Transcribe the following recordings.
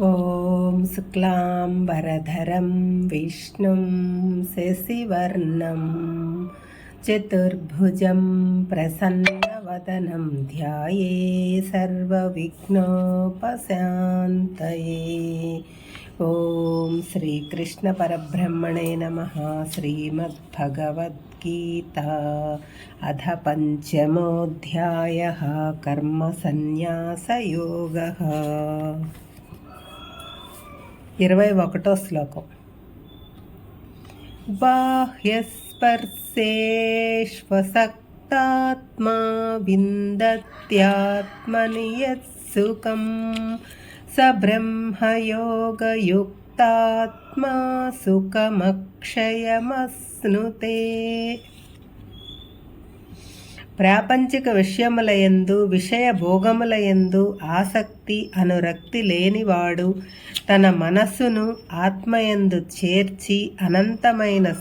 ॐ शुक्लाम्बरधरं विष्णुं शशिवर्णं चतुर्भुजं प्रसन्नवदनं ध्याये सर्वविघ्नोपशान्तये। ॐ श्रीकृष्णपरब्रह्मणे नमः, श्रीमद्भगवद्गीता। अथ पञ्चमोऽध्यायः, कर्मसन्न्यासयोगः। ఇరవై ఒకటో శ్లోకం. బాహ్యస్పర్శేష్వసక్తాత్మా విందత్యాత్మని యత్సుఖం. స బ్రహ్మయోగయుక్తాత్మా సుఖమక్షయమస్నుతే. ప్రాపంచిక విషయములయందు విషయ భోగములయందు ఆసక్తి అనురక్తి లేనివాడు తన మనస్సును ఆత్మయందు చేర్చి అనంతమైన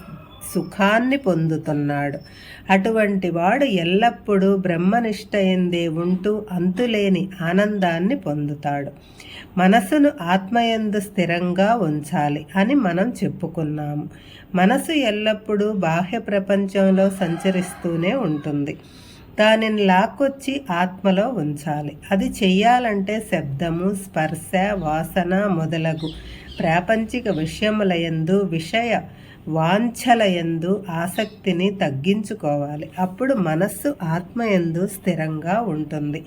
సుఖాన్ని పొందుతున్నాడు. అటువంటి వాడు ఎల్లప్పుడూ బ్రహ్మనిష్టయందే ఉంటూ అంతులేని ఆనందాన్ని పొందుతాడు. మనసును ఆత్మయందు స్థిరంగా ఉంచాలి అని మనం చెప్పుకున్నాము. మనసు ఎల్లప్పుడూ బాహ్య ప్రపంచంలో సంచరిస్తూనే ఉంటుంది. దానిని లాక్కొచ్చి ఆత్మలో ఉంచాలి. అది చెయ్యాలంటే శబ్దము స్పర్శ వాసన మొదలగు ప్రాపంచిక విషయములయందు విషయ వాంఛలయందు ఆసక్తిని తగ్గించుకోవాలి. అప్పుడు మనస్సు ఆత్మయందు స్థిరంగా ఉంటుంది.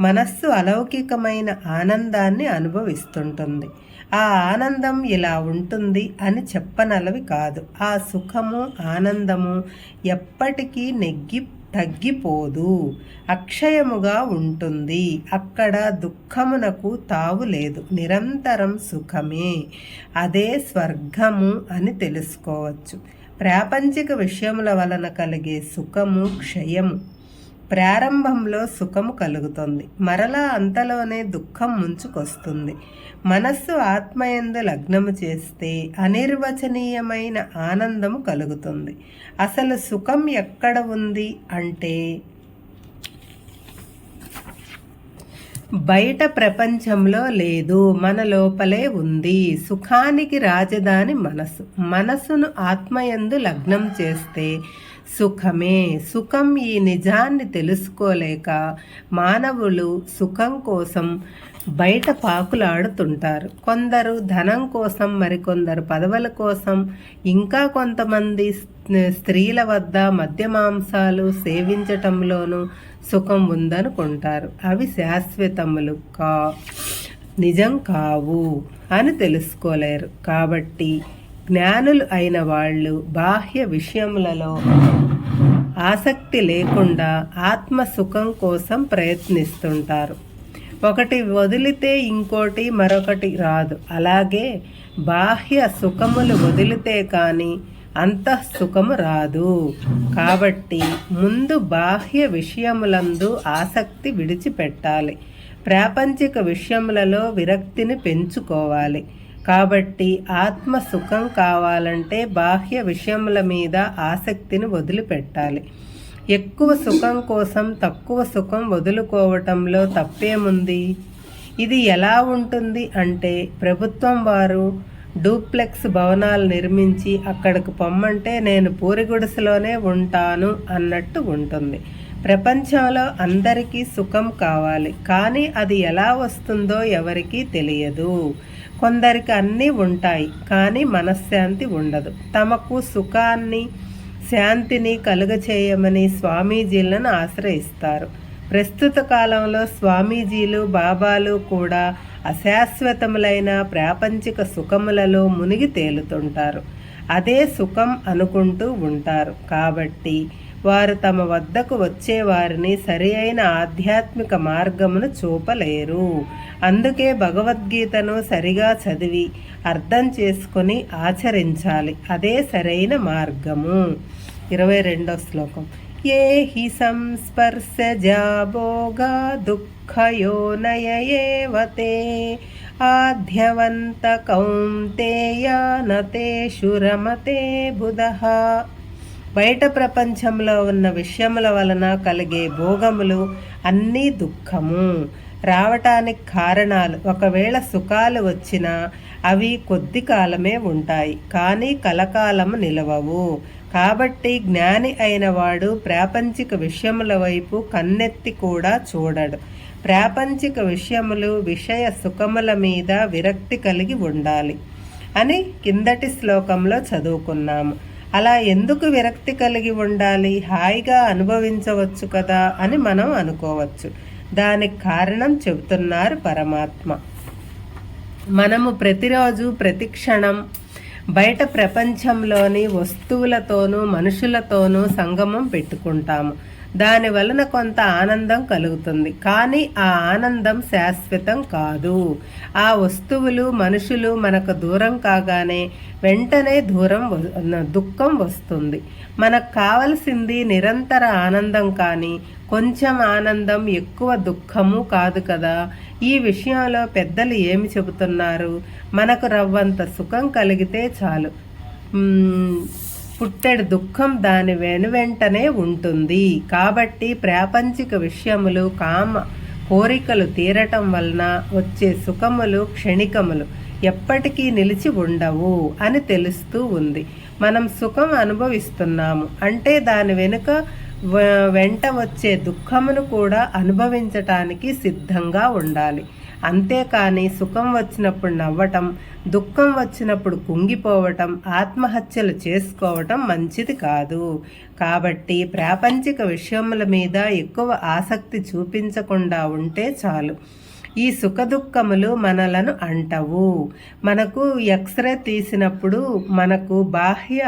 మనస్సు అలౌకికమైన ఆనందాన్ని అనుభవిస్తుంటుంది. ఆ ఆనందం ఇలా ఉంటుంది అని చెప్పనలవి కాదు. ఆ సుఖము ఆనందము ఎప్పటికీ నెగ్గి తగ్గిపోదు. అక్షయముగా ఉంటుంది. అక్కడ దుఃఖమునకు తావు లేదు. నిరంతరం సుఖమే. అదే స్వర్గము అని తెలుసుకోవచ్చు. ప్రాపంచిక విషయముల వలన కలిగే సుఖము క్షయము. ప్రారంభంలో సుఖము కలుగుతుంది. మరలా అంతలోనే దుఃఖం ముంచుకొస్తుంది. మనస్సు ఆత్మయందు లగ్నము చేస్తే అనిర్వచనీయమైన ఆనందము కలుగుతుంది. అసలు సుఖం ఎక్కడ ఉంది అంటే బయట ప్రపంచంలో లేదు మన లోపలే ఉంది. సుఖానికి రాజధాని మనసు మనసును ఆత్మయందు లగ్నం చేస్తే సుఖమే. సుఖం ఈ నిజాన్ని తెలుసుకోలేక మానవులు సుఖం కోసం బయట పాకులాడుతుంటారు. కొందరు ధనం కోసం మరికొందరు పదవుల కోసం ఇంకా కొంతమంది స్త్రీల వద్ద మద్యమాంసాలు సేవించటంలోనూ సుఖం ఉందనుకుంటారు. అవి శాశ్వతములు కా నిజం కావు అని తెలుసుకోలేరు. కాబట్టి జ్ఞానులు అయిన వాళ్ళు బాహ్య విషయములలో ఆసక్తి లేకుండా ఆత్మ సుఖం కోసం ప్రయత్నిస్తుంటారు. ఒకటి వదిలితే ఇంకోటి మరొకటి రాదు. అలాగే బాహ్య సుఖములు వదిలితే కానీ అంతఃసుఖము రాదు. కాబట్టి ముందు బాహ్య విషయములందు ఆసక్తి విడిచిపెట్టాలి. ప్రాపంచిక విషయములలో విరక్తిని పెంచుకోవాలి. కాబట్టి ఆత్మ సుఖం కావాలంటే బాహ్య విషయముల మీద ఆసక్తిని వదిలిపెట్టాలి. ఎక్కువ సుఖం కోసం తక్కువ సుఖం వదులుకోవటంలో తప్పేముంది? ఇది ఎలా ఉంటుంది అంటే ప్రభుత్వం వారు డూప్లెక్స్ భవనాలు నిర్మించి అక్కడికి పొమ్మంటే నేను పూరిగుడిసెలోనే ఉంటాను అన్నట్టు ఉంటుంది. ప్రపంచంలో అందరికీ సుఖం కావాలి. కానీ అది ఎలా వస్తుందో ఎవరికీ తెలియదు. కొందరికి అన్నీ ఉంటాయి కానీ మనశ్శాంతి ఉండదు. తమకు సుఖాన్ని శాంతిని కలుగచేయమని స్వామీజీలను ఆశ్రయిస్తారు. ప్రస్తుత కాలంలో స్వామీజీలు బాబాలు కూడా అశాశ్వతములైన ప్రాపంచిక సుఖములలో మునిగి తేలుతుంటారు. అదే సుఖం అనుకుంటూ ఉంటారు. కాబట్టి వారు తమ వద్దకు వచ్చే వారిని సరి అయిన ఆధ్యాత్మిక మార్గమును చూపలేరు. అందుకే భగవద్గీతను సరిగా చదివి అర్థం చేసుకొని ఆచరించాలి. అదే సరైన మార్గము. ఇరవై రెండో శ్లోకం. ఏ హి సంస్పర్శజా భోగా దుఃఖయోనయేవతే ఆద్యవంత కౌంతేయ శురమతే రమతే బుధ. బయట ప్రపంచంలో ఉన్న విషయముల వలన కలిగే భోగములు అన్నీ దుఃఖము. రావటానికి కారణాలు ఒకవేళ సుఖాలు వచ్చినా అవి కొద్ది కాలమే ఉంటాయి కానీ కలకాలము నిలవవు. కాబట్టి జ్ఞాని అయిన వాడు ప్రాపంచిక విషయముల వైపు కన్నెత్తి కూడా చూడడు. ప్రాపంచిక విషయములు విషయ సుఖముల మీద విరక్తి కలిగి ఉండాలి అని కిందటి శ్లోకంలో చదువుకున్నాము. అలా ఎందుకు విరక్తి కలిగి ఉండాలి? హాయిగా అనుభవించవచ్చు కదా అని మనం అనుకోవచ్చు. దానికి కారణం చెబుతున్నారు పరమాత్మ. మనము ప్రతిరోజు ప్రతి క్షణం బయట ప్రపంచంలోని వస్తువులతోనూ మనుషులతోనూ సంగమం పెట్టుకుంటాము. దాని వలన కొంత ఆనందం కలుగుతుంది. కానీ ఆ ఆనందం శాశ్వతం కాదు. ఆ వస్తువులు మనుషులు మనకు దూరం కాగానే వెంటనే దూరం దుఃఖం వస్తుంది. మనకు కావలసింది నిరంతర ఆనందం కానీ కొంచెం ఆనందం ఎక్కువ దుఃఖము కాదు కదా. ఈ విషయంలో పెద్దలు ఏమి చెబుతున్నారు? మనకు రవ్వంత సుఖం కలిగితే చాలు. పుట్టెడు దుఃఖం దాని వెనువెంటనే ఉంటుంది. కాబట్టి ప్రాపంచిక విషయములు కామ కోరికలు తీరటం వలన వచ్చే సుఖములు క్షణికములు ఎప్పటికీ నిలిచి ఉండవు అని తెలుస్తూ ఉంది. మనం సుఖం అనుభవిస్తున్నాము. అంటే దాని వెనుక వెంట వచ్చే దుఃఖమును కూడా అనుభవించటానికి సిద్ధంగా ఉండాలి. అంతేకాని సుఖం వచ్చినప్పుడు నవ్వటం దుఃఖం వచ్చినప్పుడు కుంగిపోవటం ఆత్మహత్యలు చేసుకోవటం మంచిది కాదు. కాబట్టి ప్రాపంచిక విషయముల మీద ఎక్కువ ఆసక్తి చూపించకుండా ఉంటే చాలు. ఈ సుఖదుఖములు మనలను అంటవు. మనకు ఎక్స్రే తీసినప్పుడు మనకు బాహ్య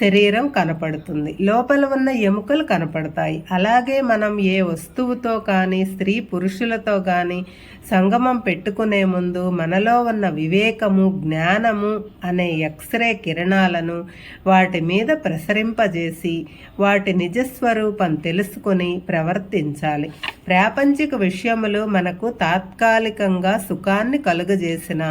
శరీరం కనపడుతుంది. లోపల ఉన్న ఎముకలు కనపడతాయి. అలాగే మనం ఏ వస్తువుతో కానీ స్త్రీ పురుషులతో కానీ సంగమం పెట్టుకునే ముందు మనలో ఉన్న వివేకము జ్ఞానము అనే ఎక్స్రే కిరణాలను వాటి మీద ప్రసరింపజేసి వాటి నిజస్వరూపం తెలుసుకుని ప్రవర్తించాలి. ప్రాపంచిక విషయములు మనకు తాత్కాలిక తాత్కాలికంగా సుఖాన్ని కలుగజేసిన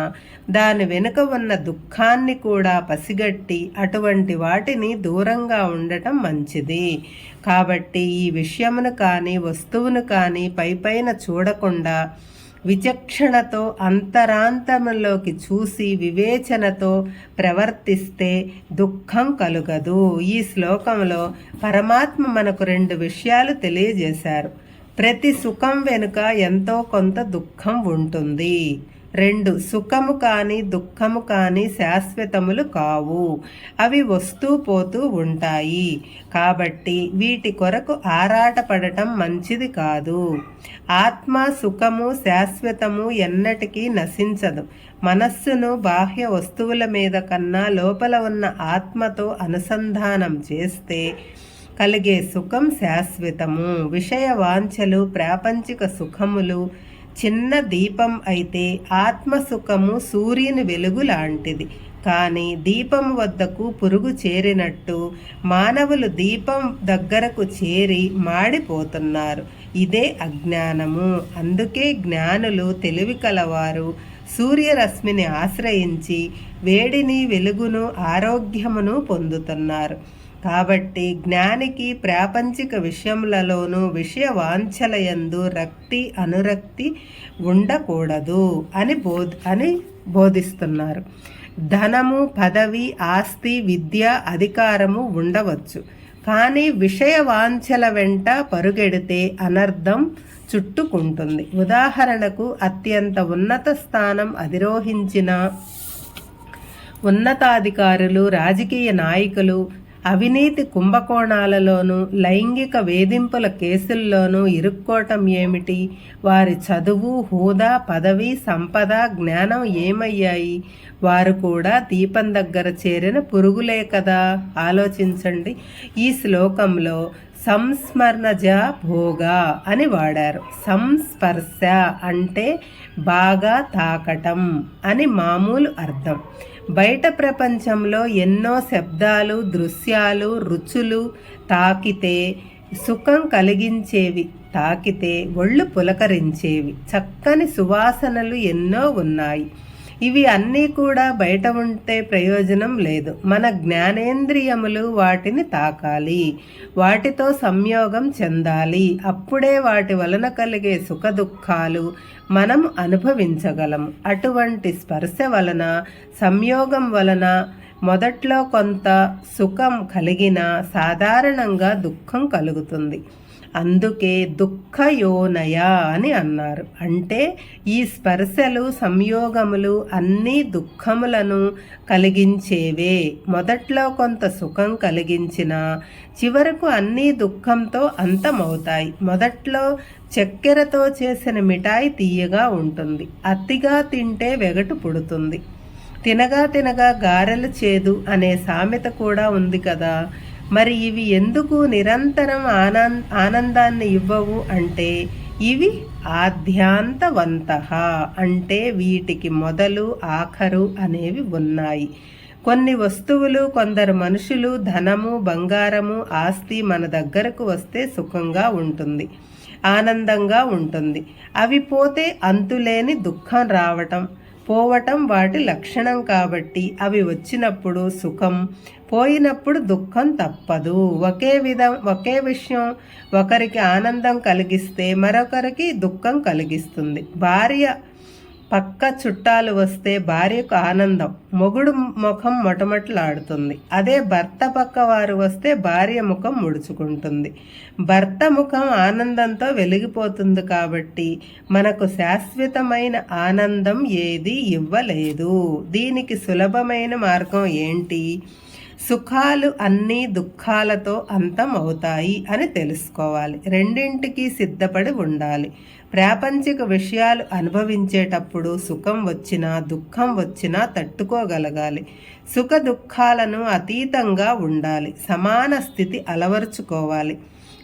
దాని వెనుక ఉన్న దుఃఖాన్ని కూడా పసిగట్టి అటువంటి వాటిని దూరంగా ఉండటం మంచిది. కాబట్టి ఈ విషయమును కానీ వస్తువును కానీ పైపైన చూడకుండా విచక్షణతో అంతరాంతములోకి చూసి వివేచనతో ప్రవర్తిస్తే దుఃఖం కలుగదు. ఈ శ్లోకంలో పరమాత్మ మనకు రెండు విషయాలు తెలియజేశారు. ప్రతి సుఖం వెనుక ఎంతో కొంత దుఃఖం ఉంటుంది. రెండు సుఖము కానీ దుఃఖము కానీ శాశ్వతములు కావు. అవి వస్తూ పోతూ ఉంటాయి. కాబట్టి వీటి కొరకు ఆరాటపడటం మంచిది కాదు. ఆత్మ సుఖము శాశ్వతము ఎన్నటికీ నశించదు. మనస్సును బాహ్య వస్తువుల మీద కన్నా లోపల ఉన్న ఆత్మతో అనుసంధానం చేస్తే కలిగే సుఖం శాశ్వతము. విషయ వాంఛలు ప్రాపంచిక సుఖములు చిన్న దీపం అయితే ఆత్మసుఖము సూర్యుని వెలుగు లాంటిది. కానీ దీపం వద్దకు పురుగు చేరినట్టు మానవులు దీపం దగ్గరకు చేరి మాడిపోతున్నారు. ఇదే అజ్ఞానము. అందుకే జ్ఞానులు తెలివి కలవారు. సూర్యరశ్మిని ఆశ్రయించి వేడిని వెలుగును ఆరోగ్యమును పొందుతున్నారు. కాబట్టి జ్ఞానికి ప్రాపంచిక విషయములలోనూ విషయ వాంఛలయందు రక్తి అనురక్తి ఉండకూడదు అని బోధ అని బోధిస్తున్నారు. ధనము పదవి ఆస్తి విద్య అధికారము ఉండవచ్చు. కానీ విషయ వాంఛల వెంట పరుగెడితే అనర్థం చుట్టుకుంటుంది. ఉదాహరణకు అత్యంత ఉన్నత స్థానం అధిరోహించిన ఉన్నతాధికారులు రాజకీయ నాయకులు అవినీతి కుంభకోణాలలోనూ లైంగిక వేధింపుల కేసుల్లోనూ ఇరుక్కోవటం ఏమిటి? వారి చదువు హోదా పదవి సంపద జ్ఞానం ఏమయ్యాయి? వారు కూడా దీపం దగ్గర చేరిన పురుగులే కదా? ఆలోచించండి. ఈ శ్లోకంలో సంస్మరణజ భోగ అని వాడారు. సంస్పర్శ అంటే బాగా తాకటం అని మామూలు అర్థం. బయట ప్రపంచంలో ఎన్నో శబ్దాలు దృశ్యాలు రుచులు తాకితే సుఖం కలిగించేవి తాకితే ఒళ్ళు పులకరించేవి చక్కని సువాసనలు ఎన్నో ఉన్నాయి. ఇవి అన్నీ కూడా బయట ఉంటే ప్రయోజనం లేదు. మన జ్ఞానేంద్రియములు వాటిని తాకాలి. వాటితో సంయోగం చెందాలి. అప్పుడే వాటి వలన కలిగే సుఖ దుఃఖాలు మనం అనుభవించగలం. అటువంటి స్పర్శ వలన సంయోగం వలన మొదట్లో కొంత సుఖం కలిగిన సాధారణంగా దుఃఖం కలుగుతుంది. అందుకే దుఃఖయోనయ అని అన్నారు. అంటే ఈ స్పర్శలు సంయోగములు అన్నీ దుఃఖములను కలిగించేవే. మొదట్లో కొంత సుఖం కలిగించిన చివరకు అన్నీ దుఃఖంతో అంతమవుతాయి. మొదట్లో చక్కెరతో చేసిన మిఠాయి తీయగా ఉంటుంది. అతిగా తింటే వెగటు పుడుతుంది. తినగా తినగా గారెలు చేదు అనే సామెత కూడా ఉంది కదా. మరి ఇవి ఎందుకు నిరంతరం ఆనంద ఆనందాన్ని ఇవ్వవు అంటే ఇవి ఆధ్యాంతవంత అంటే వీటికి మొదలు ఆఖరు అనేవి ఉన్నాయి. కొన్ని వస్తువులు కొందరు మనుషులు ధనము బంగారము ఆస్తి మన దగ్గరకు వస్తే సుఖంగా ఉంటుంది ఆనందంగా ఉంటుంది. అవి పోతే అంతులేని దుఃఖం రావటం పోవటం వాటి లక్షణం కాబట్టి అవి వచ్చినప్పుడు సుఖం పోయినప్పుడు దుఃఖం తప్పదు. ఒకే విధం ఒకే విషయం. ఒకరికి ఆనందం కలిగిస్తే మరొకరికి దుఃఖం కలిగిస్తుంది. భార్య పక్క చుట్టాలు వస్తే భార్యకు ఆనందం. మొగుడు ముఖం మొటమొటలాడుతుంది. అదే భర్త పక్క వారు వస్తే భార్య ముఖం ముడుచుకుంటుంది. భర్త ముఖం ఆనందంతో వెలిగిపోతుంది కాబట్టి మనకు శాశ్వతమైన ఆనందం ఏది ఇవ్వలేదు. దీనికి సులభమైన మార్గం ఏంటి? సుఖాలు అన్నీ దుఃఖాలతో అంతం అవుతాయి అని తెలుసుకోవాలి. రెండింటికి సిద్ధపడి ఉండాలి. ప్రాపంచిక విషయాలు అనుభవించేటప్పుడు సుఖం వచ్చినా దుఃఖం వచ్చినా తట్టుకోగలగాలి. సుఖ దుఃఖాలను అతీతంగా ఉండాలి. సమాన స్థితి అలవరుచుకోవాలి.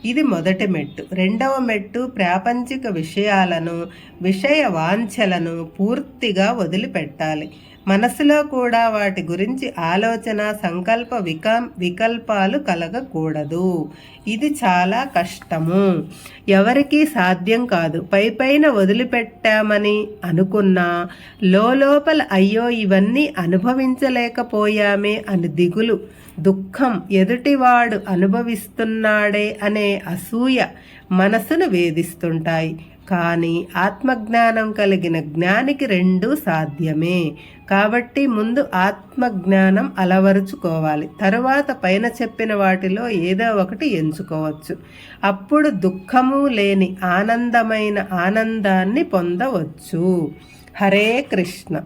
ఇది మొదటి మెట్టు. రెండవ మెట్టు ప్రాపంచిక విషయాలను విషయ వాంఛలను పూర్తిగా వదిలిపెట్టాలి. మనసులో కూడా వాటి గురించి ఆలోచన సంకల్ప విక వికల్పాలు కలగకూడదు. ఇది చాలా కష్టము. ఎవరికీ సాధ్యం కాదు. పై పైన వదిలిపెట్టామని అనుకున్నా లోపల అయ్యో ఇవన్నీ అనుభవించలేకపోయామే అని దిగులు. దుఃఖం ఎదుటివాడు అనుభవిస్తున్నాడే అనే అసూయ మనసును వేధిస్తుంటాయి. కానీ ఆత్మజ్ఞానం కలిగిన జ్ఞానికి రెండు సాధ్యమే. కాబట్టి ముందు ఆత్మజ్ఞానం అలవరుచుకోవాలి. తరువాత పైన చెప్పిన వాటిలో ఏదో ఒకటి ఎంచుకోవచ్చు. అప్పుడు దుఃఖము లేని ఆనందమైన ఆనందాన్ని పొందవచ్చు. హరే కృష్ణ.